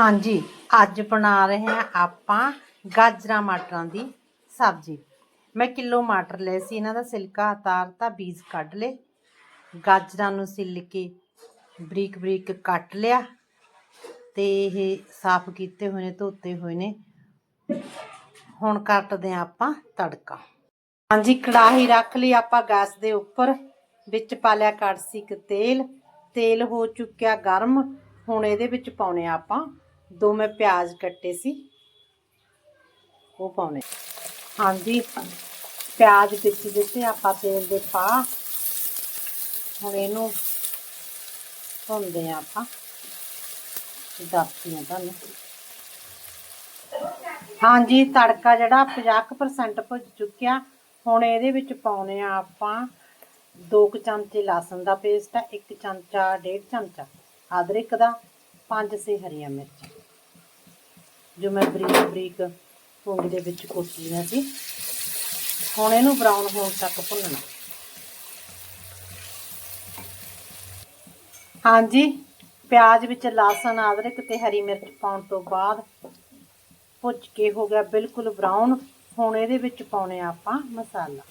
ਹਾਂਜੀ, ਅੱਜ ਬਣਾ ਰਹੇ ਹਾਂ ਆਪਾਂ ਗਾਜਰਾਂ ਮਟਰਾਂ ਦੀ ਸਬਜ਼ੀ। ਮੈਂ ਕਿਲੋ ਮਟਰ ਲਏ ਸੀ, ਇਹਨਾਂ ਦਾ ਸਿਲਕਾ ਉਤਾਰਤਾ ਬੀਜ ਕੱਢ ਲਏ। ਗਾਜਰਾਂ ਨੂੰ ਸਿੱਲ ਕੇ ਬਰੀਕ ਬਰੀਕ ਕੱਟ ਲਿਆ ਤੇ ਇਹ ਸਾਫ਼ ਕੀਤੇ ਹੋਏ ਨੇ, ਧੋਤੇ ਹੋਏ ਨੇ। ਹੁਣ ਕੱਟਦੇ ਹਾਂ ਆਪਾਂ ਤੜਕਾ। ਹਾਂਜੀ, ਕੜਾਹੀ ਰੱਖ ਲਈ ਆਪਾਂ ਗੈਸ ਦੇ ਉੱਪਰ। ਵਿੱਚ ਪਾ ਲਿਆ ਕੜਛੀ ਤੇਲ। ਤੇਲ ਹੋ ਚੁੱਕਿਆ ਗਰਮ। ਹੁਣ ਇਹਦੇ ਵਿੱਚ ਪਾਉਣੇ ਆ ਆਪਾਂ ਦੋ ਮੈਂ ਪਿਆਜ਼ ਕੱਟੇ ਸੀ। ਉਹ ਪਾਉਣੇ। ਹਾਂਜੀ, ਪਿਆਜ਼ ਵਿੱਚ ਦਿੱਤੇ ਆਪਾਂ ਤੇਲ ਦੇ ਪਾ, ਹੁਣ ਇਹਨੂੰ ਧੋਂਦੇ ਆ ਆਪਾਂ। ਦੱਸਦੀ ਆ ਤੁਹਾਨੂੰ। ਹਾਂਜੀ, ਤੜਕਾ ਜਿਹੜਾ 50% ਭੁੱਜ ਚੁੱਕਿਆ। ਹੁਣ ਇਹਦੇ ਵਿੱਚ ਪਾਉਣੇ ਆ ਆਪਾਂ ਦੋ ਕੁ ਚਮਚੇ ਲਸਣ ਦਾ ਪੇਸਟ ਆ, ਇੱਕ ਚਮਚਾ, ਡੇਢ ਚਮਚਾ ਅਦਰਕ ਦਾ, ਪੰਜ ਸੇ ਹਰੀਆਂ ਮਿਰਚਾਂ। ਜੋ ਮੈਂ ਬਰੀਕ ਬਰੀਕ ਪੂੰਗੀ ਦੇ ਵਿੱਚ ਕੁੱਟ ਲਈਆਂ ਸੀ। ਹੁਣ ਇਹਨੂੰ ਬਰਾਊਨ ਹੋਣ ਤੱਕ ਭੁੰਨਣਾ। ਹਾਂਜੀ, ਪਿਆਜ਼ ਵਿੱਚ ਲਸਣ, ਅਦਰਕ ਤੇ ਹਰੀ ਮਿਰਚ ਪਾਉਣ ਤੋਂ ਬਾਅਦ ਭੁੱਜ ਕੇ ਹੋ ਗਿਆ ਬਿਲਕੁਲ ਬਰਾਊਨ ਹੁਣ ਇਹਦੇ ਵਿੱਚ ਪਾਉਣੇ ਆ ਆਪਾਂ ਮਸਾਲਾ।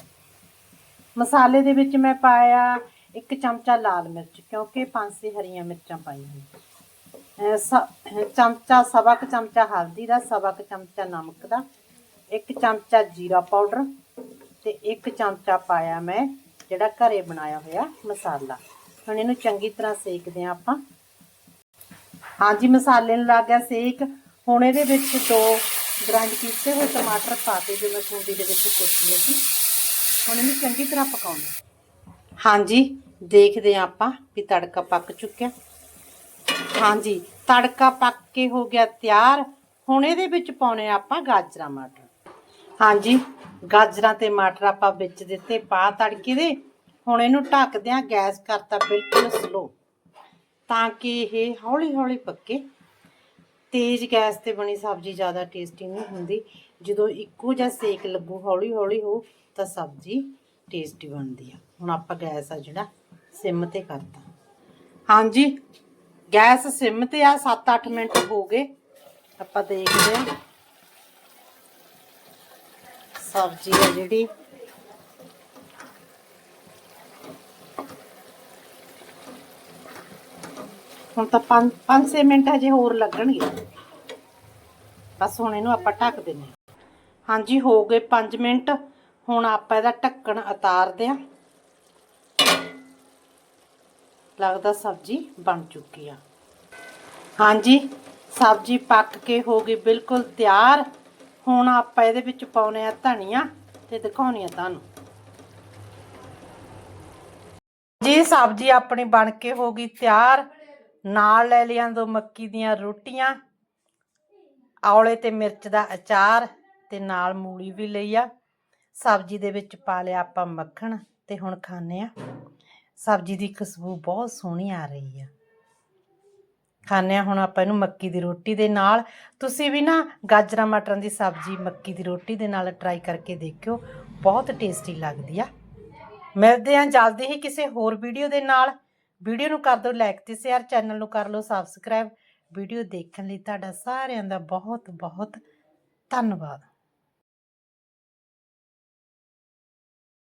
ਮਸਾਲੇ ਦੇ ਵਿੱਚ ਮੈਂ ਪਾਇਆ ਇੱਕ ਚਮਚਾ ਲਾਲ ਮਿਰਚ, ਕਿਉਂਕਿ ਪੰਜ ਸੇ ਹਰੀਆਂ ਮਿਰਚਾਂ ਪਾਈਆਂ ਚਮਚਾ, ਸਵਾ ਕੁ ਚਮਚਾ ਹਲਦੀ ਦਾ, ਸਵਾ ਕੁ ਚਮਚਾ ਨਮਕ ਦਾ, ਇੱਕ ਚਮਚਾ ਜੀਰਾ ਪਾਊਡਰ ਤੇ ਇੱਕ ਚਮਚਾ ਪਾਇਆ ਮੈਂ ਜਿਹੜਾ ਘਰੇ ਬਣਾਇਆ ਹੋਇਆ ਮਸਾਲਾ। ਹੁਣ ਇਹਨੂੰ ਚੰਗੀ ਤਰ੍ਹਾਂ ਸੇਕਦੇ ਆ ਆਪਾਂ। ਹਾਂਜੀ, ਮਸਾਲੇ ਨੂੰ ਲੱਗ ਗਿਆ ਸੇਕ। ਹੁਣ ਇਹਦੇ ਵਿੱਚ ਦੋ ਗ੍ਰਾਈਂਡ ਕੀਤੇ ਹੋਏ ਟਮਾਟਰ ਪਾ ਕੇ, ਜੋ ਮੈਂ ਕੁੰਡੀ ਦੇ ਵਿੱਚ ਕੁੱਟ ਲਏ ਸੀ। ਹੁਣ ਇਹਨੂੰ ਚੰਗੀ ਤਰ੍ਹਾਂ ਪਕਾਉਣਾ। ਹਾਂਜੀ, ਦੇਖਦੇ ਹਾਂ ਆਪਾਂ ਵੀ ਤੜਕਾ ਪੱਕ ਚੁੱਕਿਆ। ਹਾਂਜੀ, ਤੜਕਾ ਪੱਕ ਕੇ ਹੋ ਗਿਆ ਤਿਆਰ। ਹੁਣ ਇਹਦੇ ਵਿੱਚ ਪਾਉਣੇ ਆਪਾਂ ਗਾਜਰਾਂ, ਮਟਰ। ਹਾਂਜੀ, ਗਾਜਰਾਂ ਤੇ ਮਟਰ ਆਪਾਂ ਵਿੱਚ ਦਿੱਤੇ, ਪਾ ਤੜਕੇ ਦੇ। ਹੁਣ ਇਹਨੂੰ ਢੱਕਦੇ ਆ ਗੈਸ ਕਰਤਾ ਬਿਲਕੁਲ ਸਲੋ ਤਾਂ ਕਿ ਇਹ ਹੌਲੀ ਹੌਲੀ ਪੱਕੇ। ਤੇਜ਼ ਗੈਸ ਤੇ ਬਣੀ ਸਬਜ਼ੀ ਜ਼ਿਆਦਾ ਟੇਸਟੀ ਨਹੀਂ ਹੁੰਦੀ। ਜਦੋਂ ਇੱਕੋ ਜਿਹਾ ਸੇਕ ਲੱਗੂ ਹੌਲੀ ਹੌਲੀ ਹੋ, ਤਾਂ ਸਬਜ਼ੀ ਟੇਸਟੀ ਬਣਦੀ ਆ। ਹੁਣ ਆਪਾਂ ਗੈਸ ਆ ਜਿਹੜਾ, ਸਿਮ ਤੇ ਕਰਤਾ। ਹਾਂਜੀ ਗੈਸ ਸਿਮ ਤੇ ਆ 7-8 ਮਿੰਟ ਹੋ ਗਏ। ਆਪਾਂ ਦੇਖਦੇ ਹਾਂ। ਸਬਜ਼ੀ ਆ ਜਿਹੜੀ। ਹੁਣ ਤਾਂ 5-6 ਮਿੰਟ ਹਜੇ ਹੋਰ ਲੱਗਣਗੇ। ਬਸ ਹੁਣ ਇਹਨੂੰ ਆਪਾਂ ਢੱਕ ਦਿੰਨੇ ਹਾਂਜੀ, ਹੋ ਗਏ 5 ਮਿੰਟ। ਹੁਣ ਆਪਾਂ ਇਹਦਾ ਢੱਕਣ ਉਤਾਰਦੇ ਆ ਲੱਗਦਾ ਸਬਜ਼ੀ ਬਣ ਚੁੱਕੀ ਆ। ਹਾਂਜੀ, ਸਬਜ਼ੀ ਪੱਕ ਕੇ ਹੋ ਗਈ ਬਿਲਕੁਲ ਤਿਆਰ। ਹੁਣ ਆਪਾਂ ਇਹਦੇ ਵਿੱਚ ਪਾਉਨੇ ਆ ਧਨੀਆ ਤੇ ਦਿਖਾਉਣੀ ਆ ਤੁਹਾਨੂੰ। ਜੀ, ਸਬਜ਼ੀ ਆਪਣੀ ਬਣ ਕੇ ਹੋ ਗਈ ਤਿਆਰ। ਨਾਲ ਲੈ ਲਿਆਂ ਦੋ ਮੱਕੀ ਦੀਆਂ ਰੋਟੀਆਂ, ਔਲੇ ਤੇ ਮਿਰਚ ਦਾ ਅਚਾਰ ਤੇ ਨਾਲ ਮੂਲੀ ਵੀ ਲਈ ਆ। ਸਬਜ਼ੀ ਦੇ ਵਿੱਚ ਪਾ ਲਿਆ ਆਪਾਂ ਮੱਖਣ ਤੇ ਹੁਣ ਖਾਣੇ ਆ। ਸਬਜ਼ੀ ਦੀ ਖੁਸ਼ਬੂ ਬਹੁਤ ਸੋਹਣੀ ਆ ਰਹੀ ਆ। ਖਾਣੇ ਆ ਹੁਣ ਆਪਾਂ ਇਹਨੂੰ ਮੱਕੀ ਦੀ ਰੋਟੀ ਦੇ ਨਾਲ। ਤੁਸੀਂ ਵੀ ਨਾ ਗਾਜਰਾਂ, ਮਟਰਾਂ ਦੀ ਸਬਜ਼ੀ ਮੱਕੀ ਦੀ ਰੋਟੀ ਦੇ ਨਾਲ ਟਰਾਈ ਕਰਕੇ ਦੇਖਿਓ, ਬਹੁਤ ਟੇਸਟੀ ਲੱਗਦੀ ਆ। ਮਿਲਦੇ ਹਾਂ ਜਲਦੀ ਹੀ ਕਿਸੇ ਹੋਰ ਵੀਡੀਓ ਦੇ ਨਾਲ। ਵੀਡੀਓ ਨੂੰ ਕਰ ਦਿਓ ਲਾਈਕ ਤੇ ਸ਼ੇਅਰ ਚੈਨਲ ਨੂੰ ਕਰ ਲਓ ਸਬਸਕ੍ਰਾਈਬ ਵੀਡੀਓ ਦੇਖਣ ਲਈ ਤੁਹਾਡਾ ਸਾਰਿਆਂ ਦਾ ਬਹੁਤ ਬਹੁਤ ਧੰਨਵਾਦ।